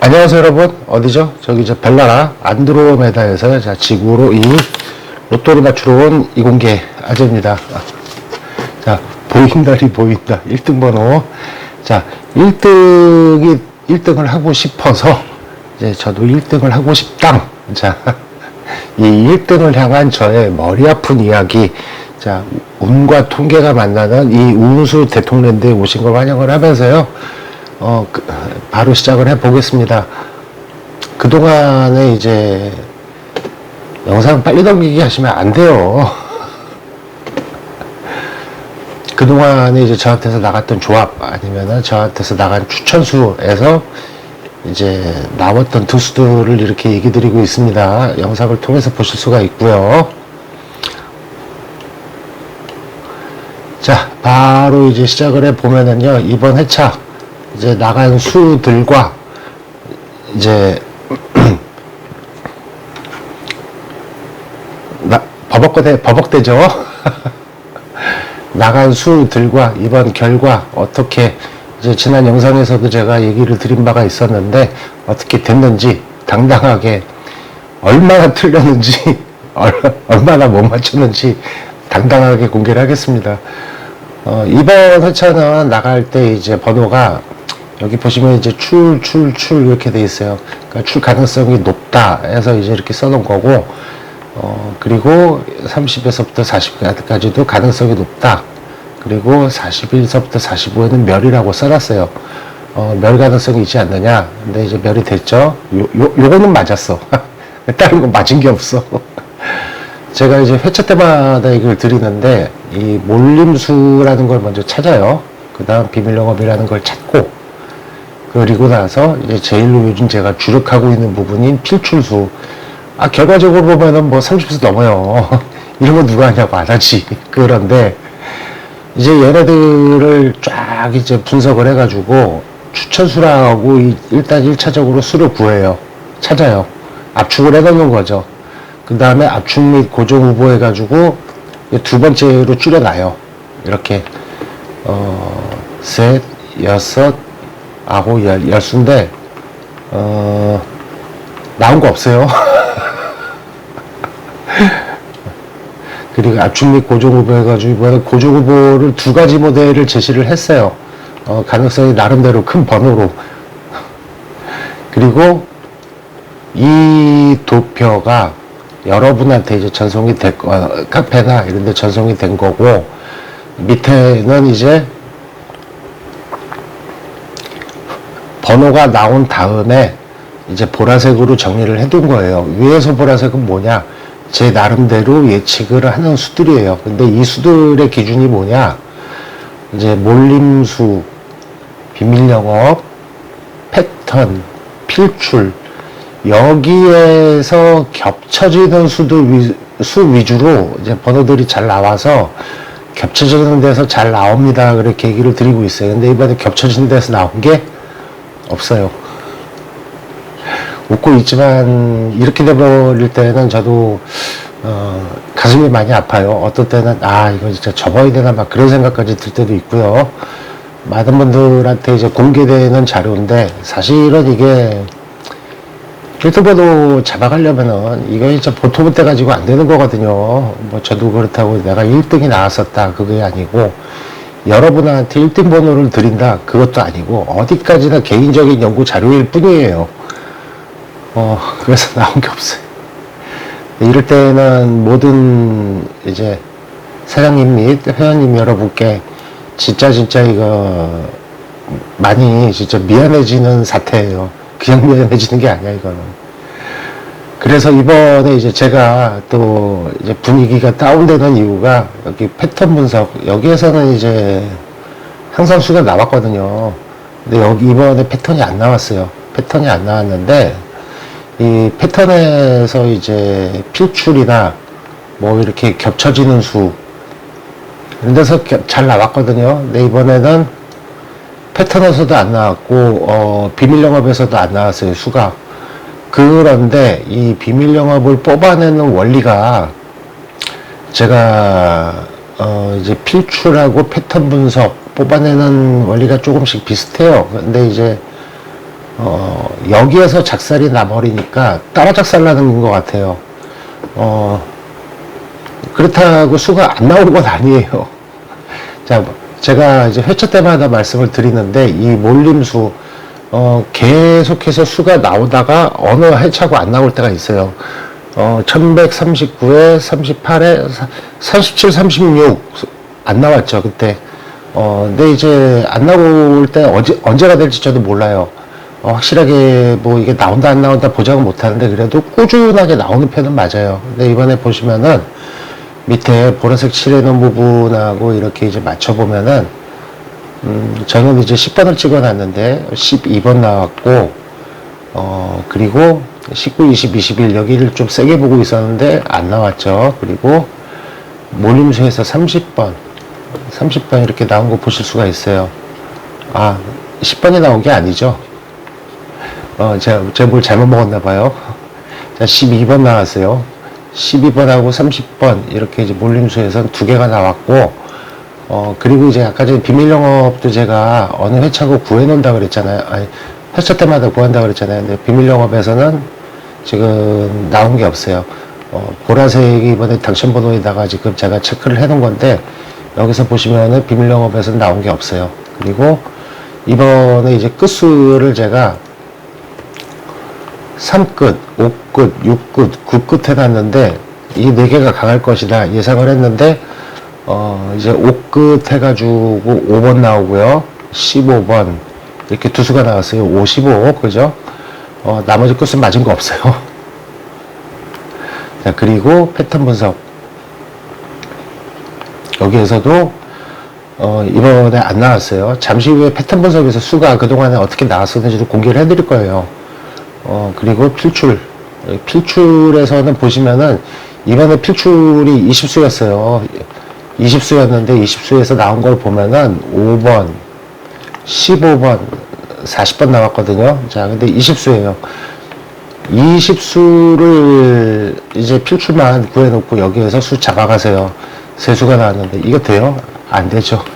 안녕하세요 여러분. 어디죠? 저기 저 벨라라 안드로메다에서 자 지구로 이 로또를 맞추러 온 이공계 아재입니다. 아, 자 보인다리 보인다. 1등 번호. 자 1등이 1등을 하고 싶어서 이제 저도 1등을 하고 싶당. 자이 1등을 향한 저의 머리 아픈 이야기. 자 운과 통계가 만나는 이 운수 대통령대에 오신 걸 환영을 하면서요 어, 그, 바로 시작을 해 보겠습니다. 그동안에 이제 영상 빨리 넘기기 하시면 안 돼요. 그동안에 이제 저한테서 나갔던 조합 아니면은 저한테서 나간 추천수에서 이제 나왔던 투수들을 이렇게 얘기 드리고 있습니다. 영상을 통해서 보실 수가 있고요. 자, 바로 이제 시작을 해 보면은요, 이번 회차 이제 나간 수들과 이제 나, 버벅대 버벅대죠. 나간 수들과 이번 결과 어떻게 이제 지난 영상에서도 제가 얘기를 드린 바가 있었는데 어떻게 됐는지 당당하게 얼마나 틀렸는지 얼- 얼마나 못 맞췄는지 당당하게 공개를 하겠습니다. 어, 이번 회차는 나갈 때 이제 번호가 여기 보시면 이제 출, 출, 출 이렇게 돼 있어요. 그러니까 출 가능성이 높다 해서 이제 이렇게 써놓은 거고, 어, 그리고 30에서부터 40까지도 가능성이 높다. 그리고 41서부터 45에는 멸이라고 써놨어요. 어, 멸 가능성이 있지 않느냐. 근데 이제 멸이 됐죠. 요, 요, 요거는 맞았어. 다른 건 맞은 게 없어. 제가 이제 회차 때마다 이걸 드리는데, 이 몰림수라는 걸 먼저 찾아요. 그 다음 비밀영업이라는 걸 찾고, 그리고 나서 제일로 요즘 제가 주력하고 있는 부분인 필출수. 아, 결과적으로 보면은 뭐 30수 넘어요. 이런 거 누가 하냐고 안 하지. 그런데, 이제 얘네들을 쫙 이제 분석을 해가지고 추천수라고 이- 일단 1차적으로 수를 구해요. 찾아요. 압축을 해놓는 거죠. 그 다음에 압축 및 고정 후보 해가지고 이두 번째로 줄여놔요. 이렇게, 어, 셋, 여섯, 아홉, 열, 열수인데, 어, 나온 거 없어요. 그리고 압축 및 고정 후보 해가지고 이번에 고정 후보를 두 가지 모델을 제시를 했어요. 어, 가능성이 나름대로 큰 번호로. 그리고 이 도표가 여러분한테 이제 전송이 될 거, 어, 카페나 이런 데 전송이 된 거고, 밑에는 이제 번호가 나온 다음에 이제 보라색으로 정리를 해둔 거예요. 위에서 보라색은 뭐냐? 제 나름대로 예측을 하는 수들이에요. 근데 이 수들의 기준이 뭐냐? 이제 몰림수, 비밀 영업, 패턴, 필출, 여기에서 겹쳐지는 수들 위, 수 위주로 이제 번호들이 잘 나와서 겹쳐지는 데서 잘 나옵니다. 그렇게 얘기를 드리고 있어요. 근데 이번에 겹쳐지는 데서 나온 게 없어요. 웃고 있지만 이렇게 돼버릴 때는 저도 어, 가슴이 많이 아파요. 어떤 때는 아 이거 진짜 접어야 되나 막 그런 생각까지 들 때도 있고요. 많은 분들한테 이제 공개되는 자료인데 사실은 이게 유튜버도 잡아가려면은 이거 진짜 보통 때 가지고 안 되는 거거든요. 뭐 저도 그렇다고 내가 1등이 나왔었다 그게 아니고 여러분한테 1등 번호를 드린다 그것도 아니고 어디까지나 개인적인 연구 자료일 뿐이에요. 어 그래서 나온 게 없어요. 이럴 때는 모든 이제 사장님 및 회원님 여러분께 진짜 진짜 이거 많이 진짜 미안해지는 사태예요. 그냥 미안해지는 게 아니야 이거는. 그래서 이번에 이제 제가 또 이제 분위기가 다운되는 이유가 여기 패턴 분석 여기에서는 이제 항상 수가 나왔거든요. 근데 여기 이번에 패턴이 안 나왔어요. 패턴이 안 나왔는데 이 패턴에서 이제 필출이나 뭐 이렇게 겹쳐지는 수 이런 데서 겨- 잘 나왔거든요. 근데 이번에는 패턴에서도 안 나왔고 어, 비밀 영업에서도 안 나왔어요 수가 그런데 이 비밀 영업을 뽑아내는 원리가 제가 어, 이제 필출하고 패턴 분석 뽑아내는 원리가 조금씩 비슷해요 근데 이제 어, 여기에서 작살이 나버리니까 따라 작살 나는 것 같아요. 어, 그렇다고 수가 안 나오는 건 아니에요. 자, 제가 이제 회차 때마다 말씀을 드리는데 이 몰림수 어, 계속해서 수가 나오다가 어느 회차고 안 나올 때가 있어요. 어, 1139에 38에 37, 36 안 나왔죠 그때. 어, 근데 이제 안 나올 때 언제, 언제가 될지 저도 몰라요. 어, 확실하게 뭐 이게 나온다 안 나온다 보장은 못하는데 그래도 꾸준하게 나오는 편은 맞아요. 근데 이번에 보시면은 밑에 보라색 칠해놓은 부분하고 이렇게 이제 맞춰보면은 음, 저는 이제 10번을 찍어놨는데 12번 나왔고 어 그리고 19, 20, 21 여기를 좀 세게 보고 있었는데 안 나왔죠. 그리고 몰림수에서 30번 30번 이렇게 나온 거 보실 수가 있어요. 아 10번이 나온 게 아니죠. 어 제가 제가 뭘 잘못 먹었나 봐요. 자 12번 나왔어요. 12번하고 30번 이렇게 이제 몰림수에서 두 개가 나왔고 어 그리고 이제 아까 전에 비밀 영업도 제가 어느 회차고 구해 놓는다 그랬잖아요. 아니 회차 때마다 구한다 그랬잖아요. 근데 비밀 영업에서는 지금 나온 게 없어요. 어 보라색이 이번에 당첨 번호에다가 지금 제가 체크를 해 놓은 건데 여기서 보시면은 비밀 영업에서는 나온 게 없어요. 그리고 이번에 이제 끝수를 제가 3끝, 5끝, 6끝, 9끝 해놨는데 이네 개가 강할 것이다 예상을 했는데 어 이제 5끝 해가지고 5번 나오고요 15번 이렇게 두 수가 나왔어요 55 그죠 어 나머지 끝은 맞은 거 없어요 자 그리고 패턴 분석 여기에서도 어, 이번에 안 나왔어요. 잠시 후에 패턴 분석에서 수가 그동안에 어떻게 나왔었는지도 공개를 해드릴 거예요. 어, 그리고 필출. 필출에서는 보시면은 이번에 필출이 20수였어요. 20수였는데 20수에서 나온 걸 보면은 5번, 15번, 40번 나왔거든요. 자, 근데 20수예요. 20수를 이제 필출만 구해놓고 여기에서 수 잡아가세요. 세 수가 나왔는데 이거 돼요? 안 되죠.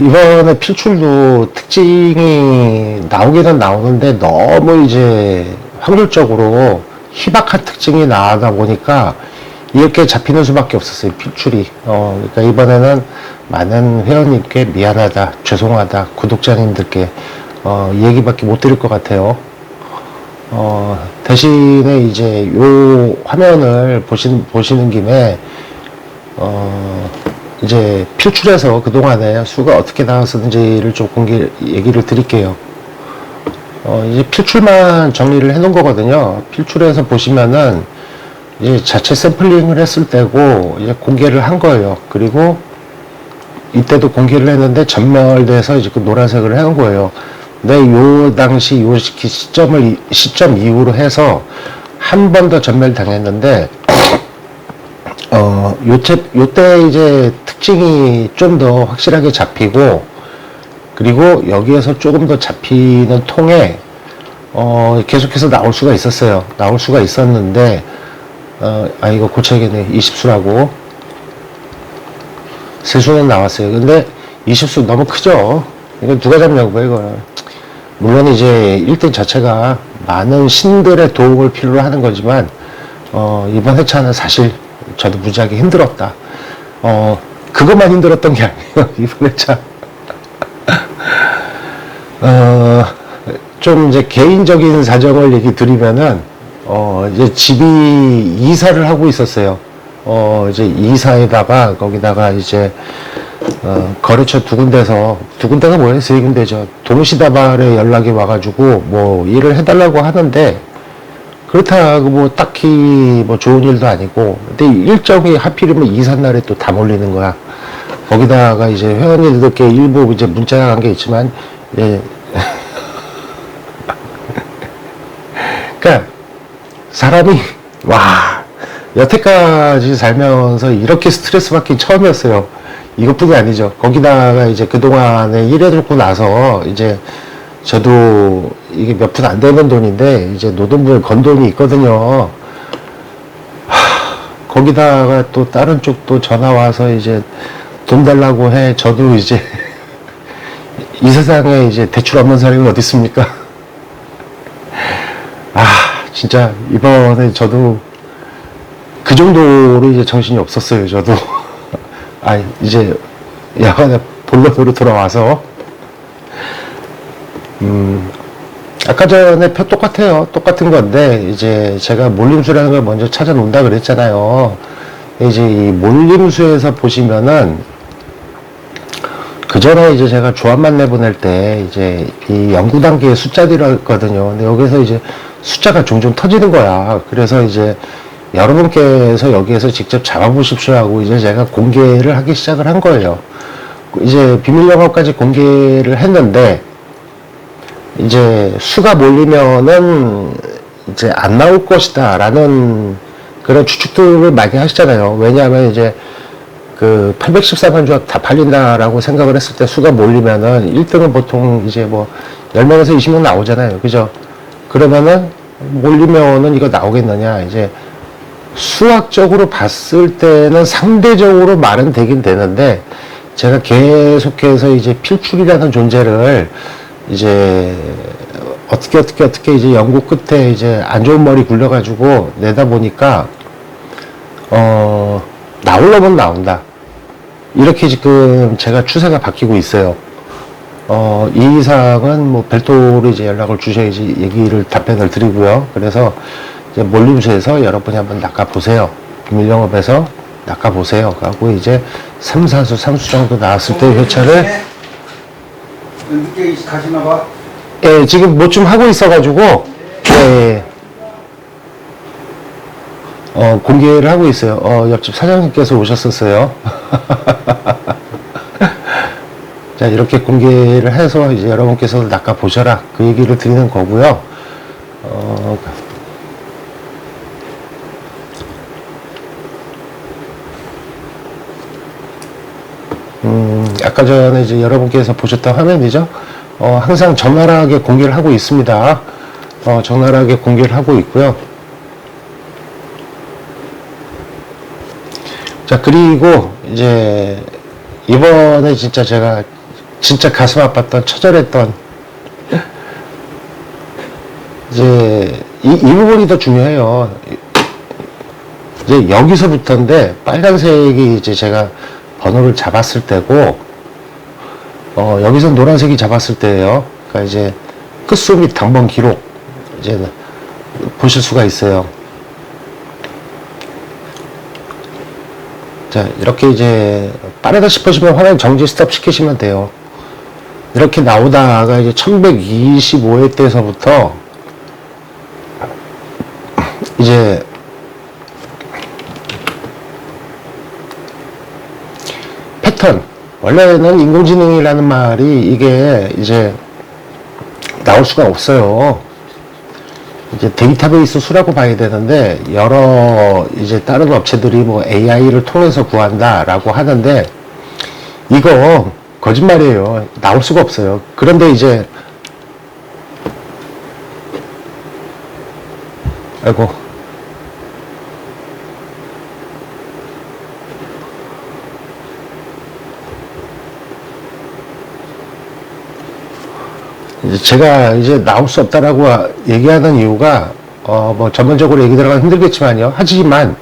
이번에 필출도 특징이 나오기는 나오는데 너무 이제 확률적으로 희박한 특징이 나다 보니까 이렇게 잡히는 수밖에 없었어요 필출이 어 그러니까 이번에는 많은 회원님께 미안하다 죄송하다 구독자님들께 어 얘기밖에 못 드릴 것 같아요 어 대신에 이제 요 화면을 보신 보시는 김에 어 이제 필출해서 그동안에 수가 어떻게 나왔었는지를 좀 공개 얘기를 드릴게요. 어, 이제 필출만 정리를 해 놓은 거거든요. 필출해서 보시면은 이제 자체 샘플링을 했을 때고 이제 공개를 한 거예요. 그리고 이때도 공개를 했는데 전멸돼서 이제 그 노란색을 해 놓은 거예요. 근데 요 당시 요 시- 시점을 이- 시점 이후로 해서 한 번 더 전멸 당했는데 어, 요때, 요때 이제 특징이 좀 더 확실하게 잡히고, 그리고 여기에서 조금 더 잡히는 통에, 어, 계속해서 나올 수가 있었어요. 나올 수가 있었는데, 어, 아, 이거 고쳐야겠네. 20수라고. 세수는 나왔어요. 근데 20수 너무 크죠? 이거 누가 잡냐고요, 이거는. 물론 이제 1등 자체가 많은 신들의 도움을 필요로 하는 거지만, 어, 이번 회차는 사실 저도 무지하게 힘들었다. 어, 그것만 힘들었던 게 아니에요. 이번 회차. 어, 좀 이제 개인적인 사정을 얘기 드리면은, 어, 이제 집이 이사를 하고 있었어요. 어, 이제 이사에다가, 거기다가 이제, 어, 거래처 두 군데서, 두 군데가 뭐예요? 세 군데죠. 동시다발에 연락이 와가지고, 뭐, 일을 해달라고 하는데, 그렇다고 뭐 딱히 뭐 좋은 일도 아니고 근데 일정이 하필이면 이삿날에 또 다 몰리는 거야 거기다가 이제 회원님들께 일부 이제 문자가 간게 있지만 예 그러니까 사람이 와 여태까지 살면서 이렇게 스트레스 받기 처음이었어요 이것뿐이 아니죠 거기다가 이제 그동안에 일해놓고 나서 이제 저도 이게 몇 푼 안 되는 돈인데 이제 노동부에 건 돈이 있거든요. 하, 거기다가 또 다른 쪽도 전화 와서 이제 돈 달라고 해. 저도 이제 이 세상에 이제 대출 없는 사람이 어디 있습니까? 아, 진짜 이번에 저도 그 정도로 이제 정신이 없었어요, 저도. 아, 이제 야간에 본론으로 돌아와서 음, 아까 전에 표 똑같아요. 똑같은 건데, 이제 제가 몰림수라는 걸 먼저 찾아놓는다 그랬잖아요. 이제 이 몰림수에서 보시면은, 그 전에 이제 제가 조합만 내보낼 때, 이제 이 연구 단계의 숫자들이었거든요. 근데 여기서 이제 숫자가 종종 터지는 거야. 그래서 이제 여러분께서 여기에서 직접 잡아보십시오 하고 이제 제가 공개를 하기 시작을 한 거예요. 이제 비밀 영업까지 공개를 했는데, 이제 수가 몰리면은 이제 안 나올 것이다 라는 그런 추측들을 많이 하시잖아요. 왜냐하면 이제 그 814만 조합 다 팔린다라고 생각을 했을 때 수가 몰리면은 1등은 보통 이제 뭐 10명에서 20명 나오잖아요. 그죠? 그러면은 몰리면은 이거 나오겠느냐. 이제 수학적으로 봤을 때는 상대적으로 말은 되긴 되는데 제가 계속해서 이제 필출이라는 존재를 이제 어떻게 어떻게 어떻게 이제 연구 끝에 이제 안 좋은 머리 굴려가지고 내다 보니까 어 나오려면 나온다 이렇게 지금 제가 추세가 바뀌고 있어요. 어, 이 이상은 뭐 별도로 이제 연락을 주셔야지 얘기를 답변을 드리고요. 그래서 이제 몰림수에서 여러분이 한번 낚아보세요. 비밀 영업에서 낚아보세요. 하고 이제 3, 4수, 3수 정도 나왔을 때 회차를 늦게 가시나 봐. 예, 지금 뭐 좀 하고 있어가지고, 예, 예. 어, 공개를 하고 있어요. 어, 옆집 사장님께서 오셨었어요. 자, 이렇게 공개를 해서 이제 여러분께서 낚아 보셔라. 그 얘기를 드리는 거고요. 어, 음, 아까 전에 이제 여러분께서 보셨던 화면이죠. 어, 항상 적나라하게 공개를 하고 있습니다. 어, 적나라하게 공개를 하고 있고요. 자, 그리고 이제 이번에 진짜 제가 진짜 가슴 아팠던 처절했던 이제 이, 이 부분이 더 중요해요. 이제 여기서부터인데 빨간색이 이제 제가 번호를 잡았을 때고 어, 여기서 노란색이 잡았을 때예요. 그러니까 이제 끝수 및 당번 기록 이제 보실 수가 있어요. 자, 이렇게 이제 빠르다 싶으시면 화면 정지 스톱 시키시면 돼요. 이렇게 나오다가 이제 1125회 때서부터 이제 패턴 원래는 인공지능이라는 말이 이게 이제 나올 수가 없어요. 이제 데이터베이스 수라고 봐야 되는데 여러 이제 다른 업체들이 뭐 AI를 통해서 구한다라고 하는데 이거 거짓말이에요. 나올 수가 없어요. 그런데 이제 아이고 이제 제가 이제 나올 수 없다라고 얘기하는 이유가 어 뭐 전문적으로 얘기 들어가면 힘들겠지만요. 하지만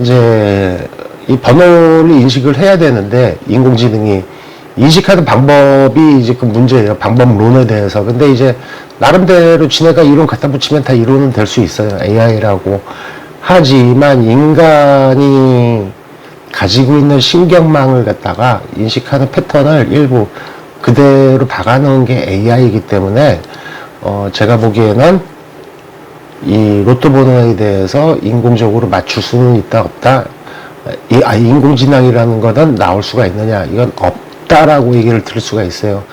이제 이 번호를 인식을 해야 되는데 인공지능이 인식하는 방법이 이제 그 문제예요. 방법론에 대해서. 근데 이제 나름대로 지네가 이론 갖다 붙이면 다 이론은 될 수 있어요. AI라고. 하지만 인간이 가지고 있는 신경망을 갖다가 인식하는 패턴을 일부 그대로 박아놓은 게 AI이기 때문에 어 제가 보기에는 이 로또 번호에 대해서 인공적으로 맞출 수는 있다 없다 이 아, 인공지능이라는 거는 나올 수가 있느냐 이건 없 다라고 얘기를 들을 수가 있어요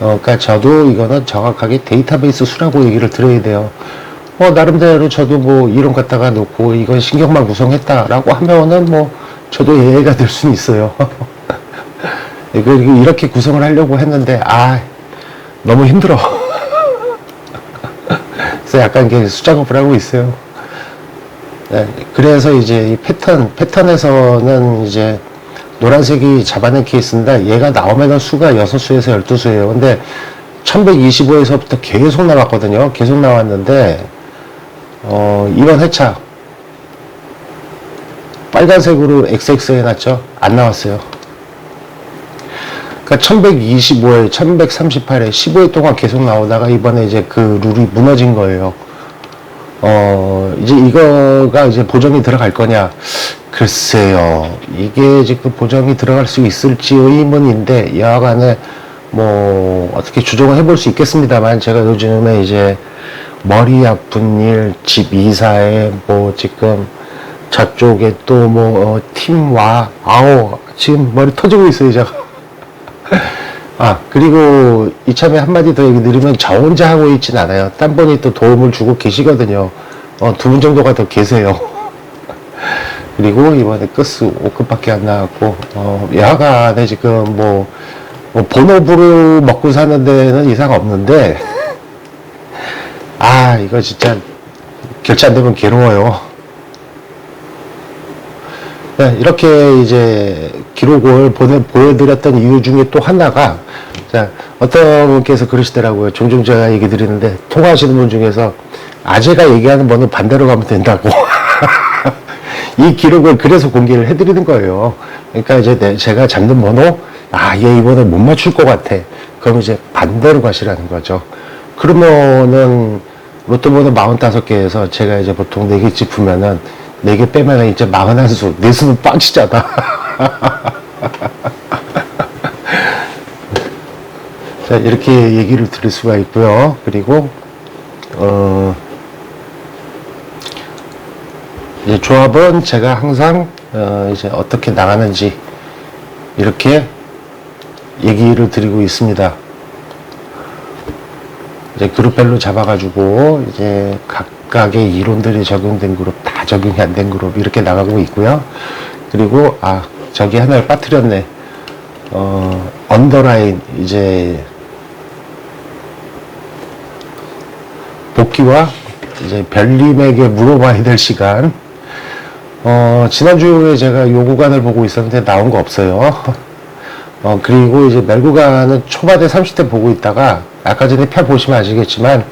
어, 그러니까 저도 이거는 정확하게 데이터베이스 수라고 얘기를 들어야 돼요 어 나름대로 저도 뭐 이론 갖다가 놓고 이건 신경만 구성했다라고 하면은 뭐 저도 예외가 될 수는 있어요 이거 이렇게 구성을 하려고 했는데 아 너무 힘들어. 그래서 약간 이게 수작업을 하고 있어요. 네, 그래서 이제 이 패턴 패턴에서는 이제 노란색이 잡아낸 케이스인데 얘가 나오면은 수가 6수에서 12수예요. 근데 1125에서부터 계속 나왔거든요. 계속 나왔는데 어, 이번 회차 빨간색으로 XX 해놨죠? 안 나왔어요. 그러니까 1125에 1138에 15일 동안 계속 나오다가 이번에 이제 그 룰이 무너진 거예요. 어, 이제 이거가 이제 보정이 들어갈 거냐? 글쎄요. 이게 지금 보정이 들어갈 수 있을지 의문인데, 여하간에 뭐, 어떻게 주종을 해볼 수 있겠습니다만, 제가 요즘에 이제 머리 아픈 일, 집 이사에 뭐 지금 저쪽에 또 뭐, 어, 팀 와, 아우, 지금 머리 터지고 있어요, 제가. 아, 그리고 이참에 한마디 더 얘기 드리면 저 혼자 하고 있진 않아요. 딴 분이 또 도움을 주고 계시거든요. 어, 두 분 정도가 더 계세요. 그리고 이번에 끝스 5급밖에 안 나왔고, 어, 야간에 지금 뭐, 뭐 본업으로 먹고 사는 데는 이상 없는데, 아, 이거 진짜 결제 안 되면 괴로워요. 네, 이렇게 이제 기록을 보내, 보여드렸던 이유 중에 또 하나가, 자, 어떤 분께서 그러시더라고요. 종종 제가 얘기 드리는데, 통화하시는 분 중에서, 아재가 얘기하는 번호 반대로 가면 된다고. 이 기록을 그래서 공개를 해드리는 거예요. 그러니까 이제 내- 제가 잡는 번호, 아, 얘 이번에 못 맞출 것 같아. 그럼 이제 반대로 가시라는 거죠. 그러면은, 로또 번호 45개에서 제가 이제 보통 4개 짚으면은, 4개 빼면은 이제 41수, 네 수는 빵치잖아. 자, 이렇게 얘기를 드릴 수가 있고요. 그리고, 어, 이제 조합은 제가 항상, 어, 이제 어떻게 나가는지, 이렇게 얘기를 드리고 있습니다. 이제 그룹별로 잡아가지고, 이제 각 각의 이론들이 적용된 그룹, 다 적용이 안 된 그룹, 이렇게 나가고 있고요. 그리고, 아, 저기 하나를 빠뜨렸네. 어, 언더라인, 이제, 복귀와 이제 별님에게 물어봐야 될 시간. 어, 지난주에 제가 요 구간을 보고 있었는데 나온 거 없어요. 어, 그리고 이제 멜 구간은 초반에 30대 보고 있다가 아까 전에 펴 보시면 아시겠지만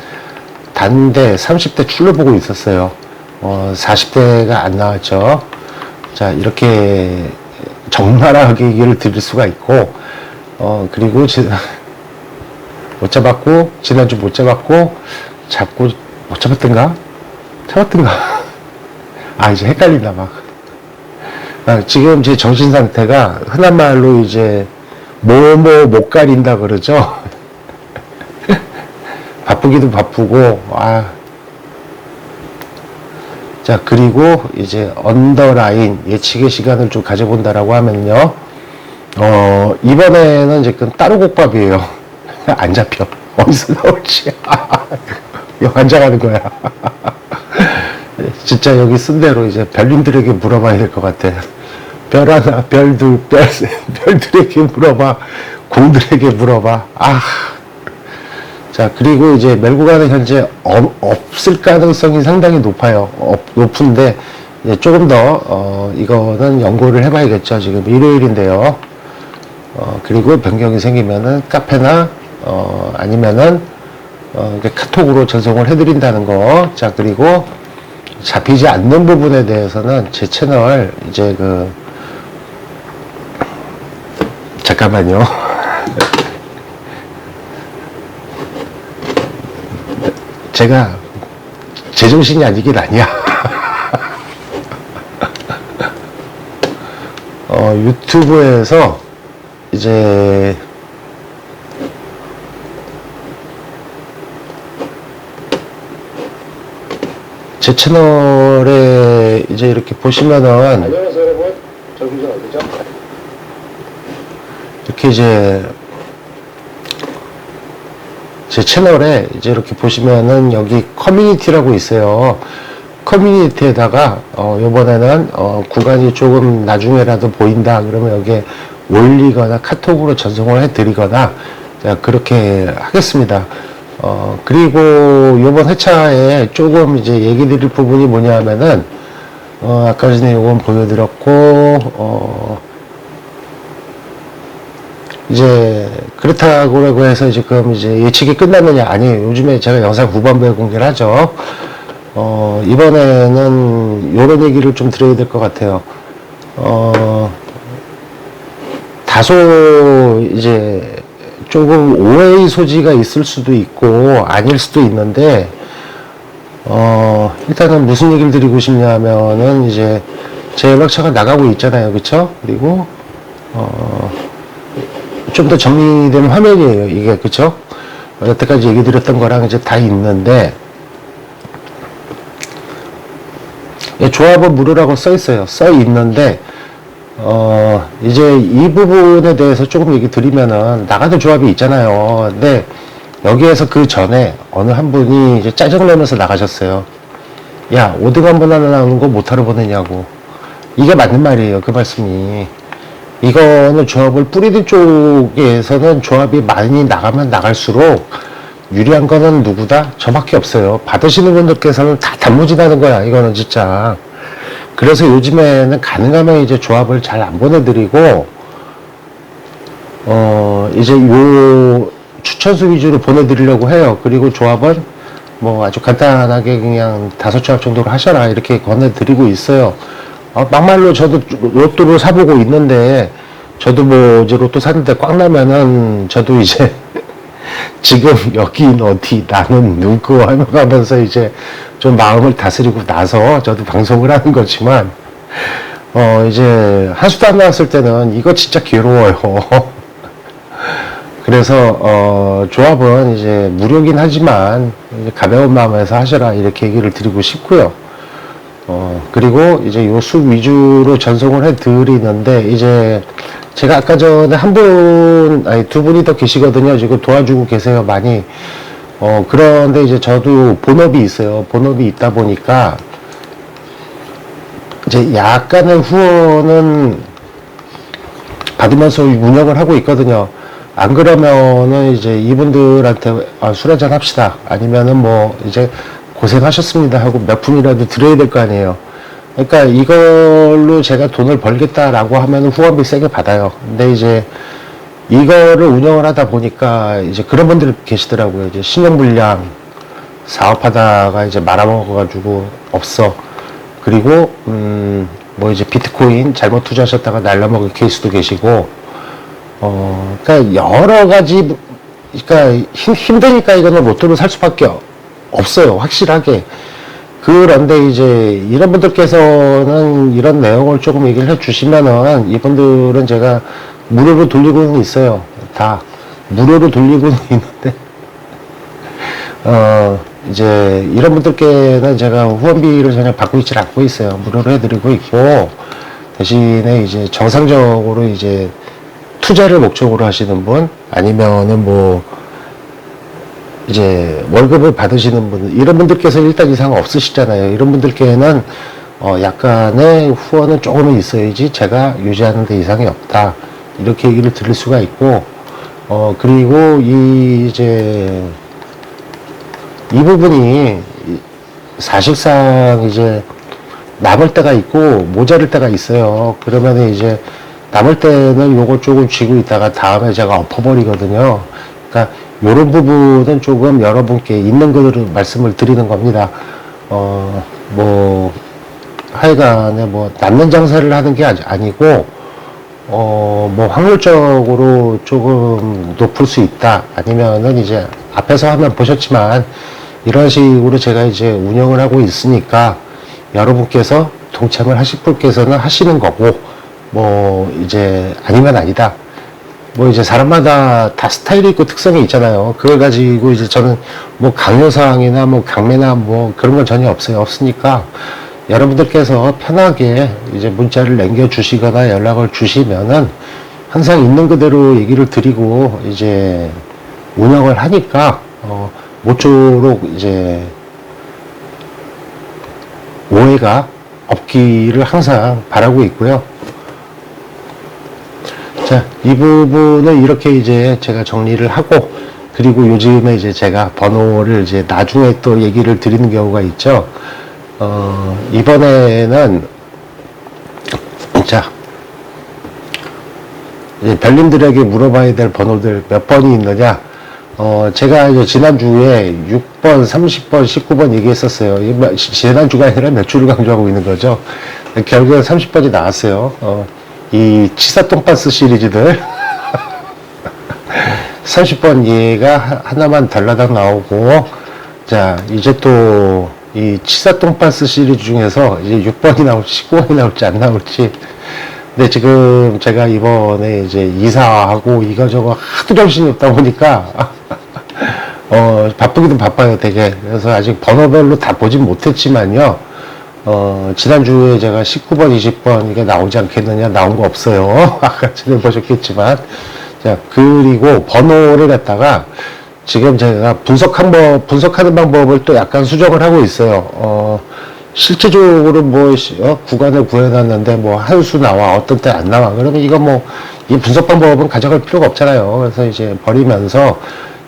단대 30대 출로 보고 있었어요. 어, 40대가 안 나왔죠. 자, 이렇게 적나라하게 얘기를 드릴 수가 있고, 어, 그리고 지, 못 잡았고, 지난주 못 잡았고, 잡고, 못 잡았던가? 잡았던가? 아, 이제 헷갈린다, 막. 아, 지금 제 정신 상태가 흔한 말로 이제, 뭐뭐 못 가린다 그러죠? 바쁘기도 바쁘고, 아. 자, 그리고 이제 언더라인 예측의 시간을 좀 가져본다라고 하면요. 어, 이번에는 지금 따로 곡밥이에요. 안 잡혀. 어디서 나올지. 환장하는 거야. 진짜 여기 쓴 대로 이제 별님들에게 물어봐야 될 것 같아. 별 하나, 별 둘, 별 셋, 별들에게 물어봐. 공들에게 물어봐. 아. 자, 그리고 이제 멜구간은 현재 어- 없을 가능성이 상당히 높아요. 업- 높은데, 조금 더, 어, 이거는 연구를 해봐야겠죠. 지금 일요일인데요. 어, 그리고 변경이 생기면은 카페나, 어, 아니면은, 어, 카톡으로 전송을 해드린다는 거. 자, 그리고 잡히지 않는 부분에 대해서는 제 채널, 이제 그, 잠깐만요. 제가 제정신이 아니긴 아니야. 어, 유튜브에서 이제 제 채널에 이제 이렇게 보시면은? 이렇게 이제 제 채널에 이제 이렇게 보시면은 여기 커뮤니티라고 있어요. 커뮤니티에다가 어 요번에는 어 구간이 조금 나중에라도 보인다 그러면 여기에 올리거나 카톡으로 전송을 해 드리거나 그렇게 하겠습니다. 어 그리고 요번 회차에 조금 이제 얘기 드릴 부분이 뭐냐 하면은 어 아까 전에 요건 보여드렸고 어 이제 그렇다고 해서 지금 이제 예측이 끝났느냐 아니에요. 요즘에 제가 영상 후반부에 공개를 하죠. 어, 이번에는 이런 얘기를 좀 드려야 될 것 같아요. 어, 다소 이제 조금 오해의 소지가 있을 수도 있고 아닐 수도 있는데 어, 일단은 무슨 얘기를 드리고 싶냐면은 이제 제 연락처가 나가고 있잖아요. 그쵸? 그리고 어, 좀 더 정리된 화면이에요. 이게 그쵸? 여태까지 얘기 드렸던 거랑 이제 다 있는데 예, 조합은 무료라고 써 있어요. 써 있는데 어 이제 이 부분에 대해서 조금 얘기 드리면은 나가는 조합이 있잖아요. 근데 여기에서 그 전에 어느 한 분이 이제 짜증내면서 나가셨어요. 야, 5등 한 번 하나 나오는 거 못하러 보내냐고. 이게 맞는 말이에요. 그 말씀이. 이거는 조합을 뿌리는 쪽에서는 조합이 많이 나가면 나갈수록 유리한 거는 누구다? 저밖에 없어요. 받으시는 분들께서는 다 단무지나는 거야. 이거는 진짜. 그래서 요즘에는 가능하면 이제 조합을 잘 안 보내드리고, 어, 이제 요 추천수 위주로 보내드리려고 해요. 그리고 조합은 뭐 아주 간단하게 그냥 다섯 조합 정도로 하셔라. 이렇게 권해드리고 있어요. 어, 막말로 저도 로또를 사보고 있는데, 저도 뭐 이제 로또 샀는데 꽉 나면은 저도 이제 지금 여긴 어디 나는 누구 하면서 이제 좀 마음을 다스리고 나서 저도 방송을 하는 거지만 어 이제 한수도 안 나왔을 때는 이거 진짜 괴로워요. 그래서 어 조합은 이제 무료긴 하지만 이제 가벼운 마음에서 하셔라 이렇게 얘기를 드리고 싶고요. 어 그리고 이제 요수 위주로 전송을 해 드리는데 이제 제가 아까 전에 한 분, 아니 두 분이 더 계시거든요. 지금 도와주고 계세요, 많이. 어, 그런데 이제 저도 본업이 있어요. 본업이 있다 보니까, 이제 약간의 후원은 받으면서 운영을 하고 있거든요. 안 그러면은 이제 이분들한테 아, 술 한잔 합시다. 아니면은 뭐 이제 고생하셨습니다 하고 몇 푼이라도 드려야 될 거 아니에요. 그러니까 이걸로 제가 돈을 벌겠다라고 하면 후원비 세게 받아요. 근데 이제 이거를 운영을 하다 보니까 이제 그런 분들 계시더라고요. 이제 신용불량 사업하다가 이제 말아먹어가지고 없어. 그리고 음 뭐 이제 비트코인 잘못 투자하셨다가 날라먹을 케이스도 계시고 어 그러니까 여러 가지 그러니까 힘, 힘드니까 이거는 로또를 살 수밖에 없어요. 확실하게. 그런데 이제 이런 분들께서는 이런 내용을 조금 얘기를 해 주시면은 이분들은 제가 무료로 돌리고는 있어요. 다 무료로 돌리고는 있는데 어 이제 이런 분들께는 제가 후원비를 전혀 받고 있질 않고 있어요. 무료로 해드리고 있고 대신에 이제 정상적으로 이제 투자를 목적으로 하시는 분 아니면은 뭐 이제 월급을 받으시는 분 이런 분들께서 일단 이상 없으시잖아요. 이런 분들께는 어 약간의 후원은 조금은 있어야지 제가 유지하는 데 이상이 없다. 이렇게 얘기를 드릴 수가 있고 어 그리고 이 이제 이 부분이 이- 사실상 이제 남을 때가 있고 모자랄 때가 있어요. 그러면 이제 남을 때는 요거 조금 쥐고 있다가 다음에 제가 엎어버리거든요. 그러니까 요런 부분은 조금 여러분께 있는 그대로 말씀을 드리는 겁니다. 어, 뭐, 하여간에 뭐, 남는 장사를 하는 게 아니- 아니고, 어, 뭐, 확률적으로 조금 높을 수 있다. 아니면은 이제 앞에서 화면 보셨지만, 이런 식으로 제가 이제 운영을 하고 있으니까, 여러분께서 동참을 하실 분께서는 하시는 거고, 뭐, 이제 아니면 아니다. 뭐 이제 사람마다 다 스타일이 있고 특성이 있잖아요. 그걸 가지고 이제 저는 뭐 강요사항이나 뭐 강매나 뭐 그런 건 전혀 없어요. 없으니까 여러분들께서 편하게 이제 문자를 남겨주시거나 연락을 주시면은 항상 있는 그대로 얘기를 드리고 이제 운영을 하니까 어 모쪼록 이제 오해가 없기를 항상 바라고 있고요. 자, 이 부분을 이렇게 이제 제가 정리를 하고, 그리고 요즘에 이제 제가 번호를 이제 나중에 또 얘기를 드리는 경우가 있죠. 어, 이번에는, 자, 별님들에게 물어봐야 될 번호들 몇 번이 있느냐. 어, 제가 지난주에 6번, 30번, 19번 얘기했었어요. 지난주가 아니라 몇 주를 강조하고 있는 거죠. 결국엔 30번이 나왔어요. 어, 이 치사 똥파스 시리즈들. 30번 얘가 하- 하나만 달라당 나오고, 자, 이제 또, 이 치사 똥파스 시리즈 중에서 이제 6번이 나올지, 19번이 나올지 안 나올지. 근데 지금 제가 이번에 이제 이사하고 이거저거 하도 정신이 없다 보니까, 어, 바쁘기도 바빠요, 되게. 그래서 아직 번호별로 다 보진 못했지만요. 어, 지난주에 제가 19번, 20번 이게 나오지 않겠느냐, 나온 거 없어요. 아까 전에 보셨겠지만. 자, 그리고 번호를 갖다가 지금 제가 분석한 법, 분석하는 방법을 또 약간 수정을 하고 있어요. 어, 실제적으로 뭐, 시- 어, 구간을 구해놨는데 뭐 한 수 나와, 어떤 때 안 나와. 그러면 이거 뭐, 이 분석 방법은 가져갈 필요가 없잖아요. 그래서 이제 버리면서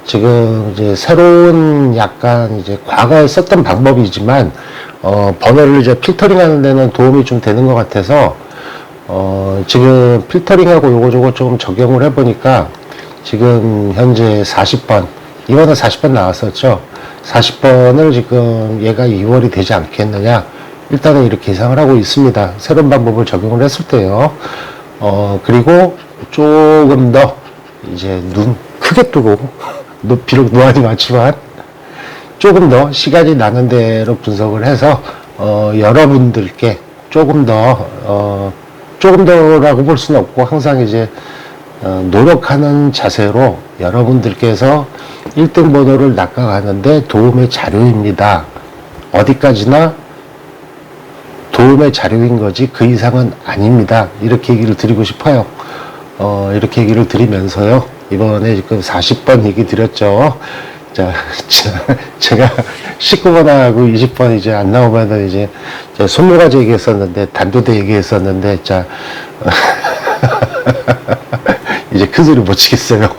지금 이제 새로운 약간 이제 과거에 썼던 방법이지만, 어, 번호를 이제 필터링 하는 데는 도움이 좀 되는 것 같아서, 어, 지금 필터링하고 요거 저거 좀 적용을 해보니까 지금 현재 40번, 이번에 40번 나왔었죠. 40번을 지금 얘가 2월이 되지 않겠느냐. 일단은 이렇게 예상을 하고 있습니다. 새로운 방법을 적용을 했을 때요. 어, 그리고 조금 더 이제 눈 크게 뜨고, 노- 비록 노안이 많지만, 조금 더 시간이 나는 대로 분석을 해서 어, 여러분들께 조금 더 어, 조금 더라고 볼 수는 없고 항상 이제 어, 노력하는 자세로 여러분들께서 1등 번호를 낚아가는데 도움의 자료입니다. 어디까지나 도움의 자료인 거지 그 이상은 아닙니다. 이렇게 얘기를 드리고 싶어요. 어, 이렇게 얘기를 드리면서요. 이번에 지금 40번 얘기 드렸죠. 자, 자, 제가 19번하고 20번 이제 안 나오면은 이제 제가 손모가지 얘기했었는데, 단도대 얘기했었는데, 자, 이제 큰 소리 못 치겠어요.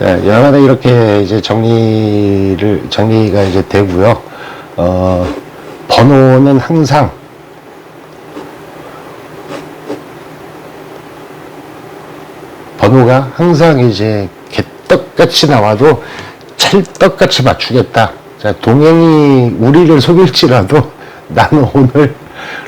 자, 여하간에 이렇게 이제 정리를, 정리가 이제 되고요. 어, 번호는 항상 번호가 항상 이제 개떡같이 나와도 찰떡같이 맞추겠다. 자, 동행이 우리를 속일지라도 나는 오늘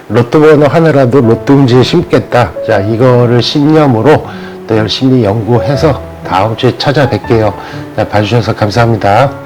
로또 번호 하나라도 로또 운지에 심겠다. 자, 이거를 신념으로 또 열심히 연구해서 다음 주에 찾아뵐게요. 자, 봐주셔서 감사합니다.